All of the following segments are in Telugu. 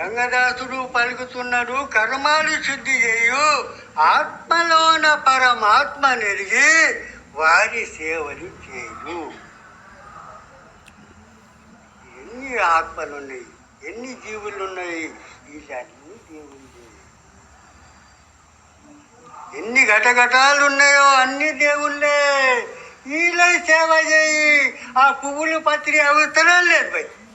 గంగదాసుడు పలుకుతున్నాడు కర్మాలు శుద్ధి చేయు. ఆత్మలోన పరమాత్మ నెరిగి వారి సేవలు చేయు ఎన్ని ఆత్మలున్నాయి ఎన్ని జీవులున్నాయి ఇవన్నీ దేవుళ్ళు ఎన్ని ఘటఘటాలు ఉన్నాయో అన్ని దేవుళ్ళే. వీళ్ళ సేవ చేయి. ఆ పువ్వులు పత్రి అవసరం లేదు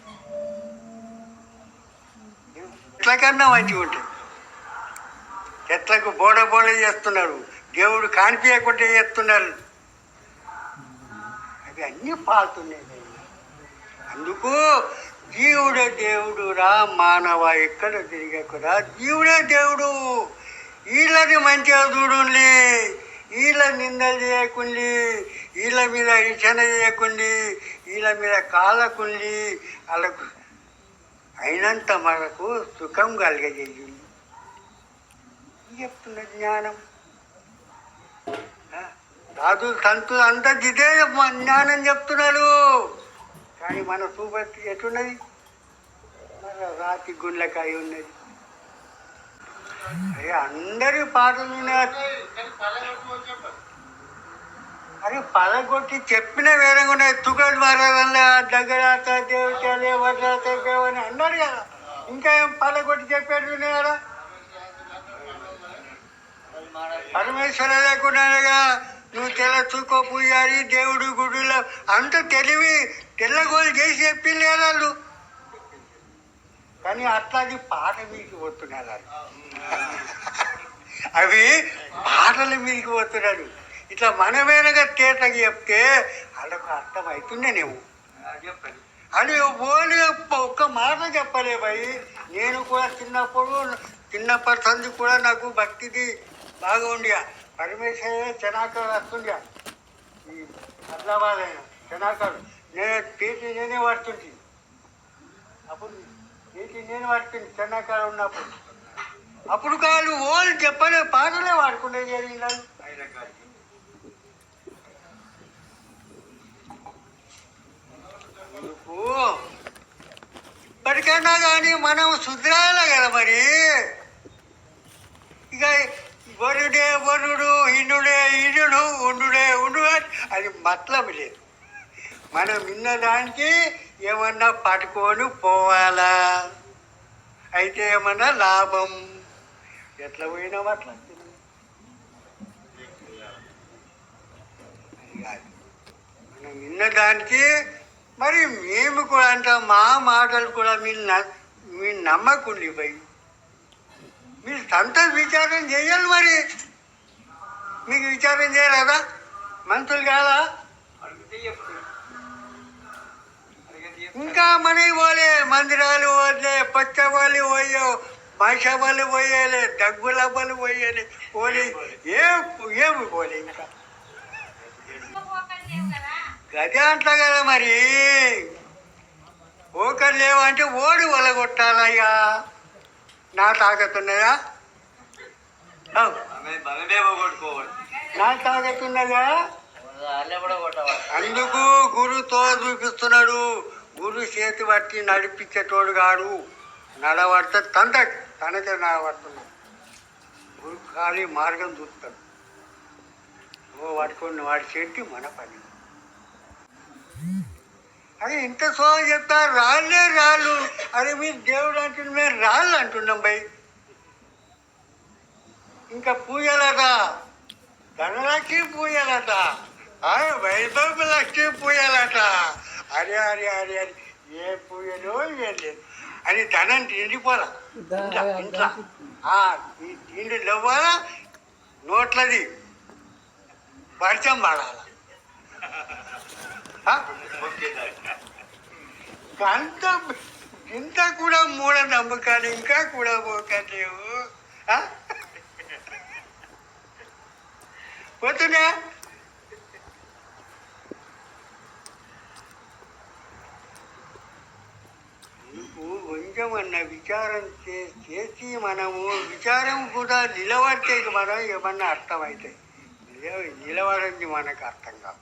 భయ్ కన్నా మంచిగా ఉంటుంది. చెట్లకు బోడ బోడ చేస్తున్నారు. దేవుడు కానిపించకుండా చేస్తున్నారు. అవి అన్నీ పాలుతున్నాయి. అందుకు జీవుడే దేవుడు రా మానవ ఎక్కడ తిరిగకురా? జీవుడే దేవుడు. వీళ్ళని మంచిగా చూడండి. వీళ్ళ నిందలు చేయకుండి. వీళ్ళ మీద ఇచ్చన చేయకుండి. వీళ్ళ మీద కాలకుండి. వాళ్ళకు అయినంత మనకు సుఖం కలగజేయండి చెప్తున్న జ్ఞానం? సాధు సంతులు అంతా ఇదే జ్ఞానం చెప్తున్నారు. కానీ మన సూపర్ ఎటున్నది? మన రాతి గుండ్లకాయ ఉన్నది. అరే అందరి పాటలు విన్నారు అరే పలగొట్టి చెప్పిన వేరంగా ఉన్నాయి. తుగడు వల్ల దగ్గర దేవతలే వడ్రాత అని అన్నాడు కదా. ఇంకా ఏం పలగొట్టి చెప్పాడు కదా? పరమేశ్వర లేకుండా నువ్వు తెల్ల చూకో పూజారి దేవుడు గుడిలో అంత తెలివి తెల్లగోలు చేసి చెప్పింది వాళ్ళు. కానీ అట్లాది పాట మీదకి పోతున్నారు అవి పాటల మీదకి పోతున్నాడు ఇట్లా మనమేనగా తేటకి చెప్తే వాళ్ళకు అర్థమవుతుండేనేమో అని ఓని ఒక్క మాట చెప్పలే భయ్. నేను కూడా చిన్నప్పుడు చిన్నప్పటి సంది కూడా నాకు భక్తిది బాగా ఉండిగా పరమేశ్వర చెనాకాడు వస్తుండిగా ఈ హైదరాబాద్ అయిన చెనాకాడు నేను పీటి నేనే పడుతుంది అప్పుడు పీటి నేను పడుతుంది చెన్నాకాడ ఉన్నప్పుడు. అప్పుడు కాదు ఓళ్ళు చెప్పలే పాటలే వాడుకునే జరిగినాను ఇప్పటికన్నా కానీ మనం శుద్రాల కదా మరి? ఇక వరుడే వరుడు ఇనుడే ఇనుడు ఉండుడే ఉండు అది మతలం లేదు. మనం విన్నదానికి ఏమన్నా పట్టుకొని పోవాలా? అయితే ఏమన్నా లాభం? ఎట్లా పోయినాం అట్లా. మనం విన్నదానికి మరి మేము కూడా అంట మా మాటలు కూడా మీరు న- మీరు నమ్మకుండి పోయి మీరు సొంత విచారం చేయాలి మరి. మీకు విచారం చేయరాదా? మంత్రులు కాదా? ఇంకా మనకి పోలే మందిరాలు పోలే పచ్చవాళ్ళు పోయో మాషాబాలు పోయాలి దగ్గులబ్బలు పోయాలి పోలే ఏం ఏమి పోలే ఇంకా. గదే అంటా కదా మరి. ఓకరు లేవంటే ఓడి వలగొట్టాలయ్యా. నా తాకతున్నదా అవ్, నా తాకతున్నదా అందుకు గురుతో చూపిస్తున్నాడు. గురు చేతి పట్టి నడిపించేటోడు కాడు నడవడితే తంత తనకే నడబడుతున్నాడు గురు ఖాళీ మార్గం చూస్తాడు. ఓ పట్టుకొని వాడి చేతి మన పని. అదే ఇంత సోహ చెప్తారు రాళ్ళే రాళ్ళు. అదే మీరు దేవుడు అంటున్న మేము రాళ్ళు అంటున్నాం భయ్ ఇంకా పూజలట ధనలక్ష్మి పూజలట వైభవ లక్ష్మి పూజలట అరే అరే అరే అరే ఏ పూజలో ఏం లేదు. అని ధనం తిండిపోలా ఇంట్లో ఈ తిండి లేవాలా? నోట్లది. వర్షం పడాల? అంత ఇంత కూడా మూఢ నమ్మకాలు ఇంకా కూడా పోకలేవు పోతున్నా కొంచెం అన్న విచారం చే- చేసి మనము విచారం కూడా నిలబడితే మనం ఏమన్నా అర్థమవుతాయి నిలబడింది మనకు అర్థం కాదు.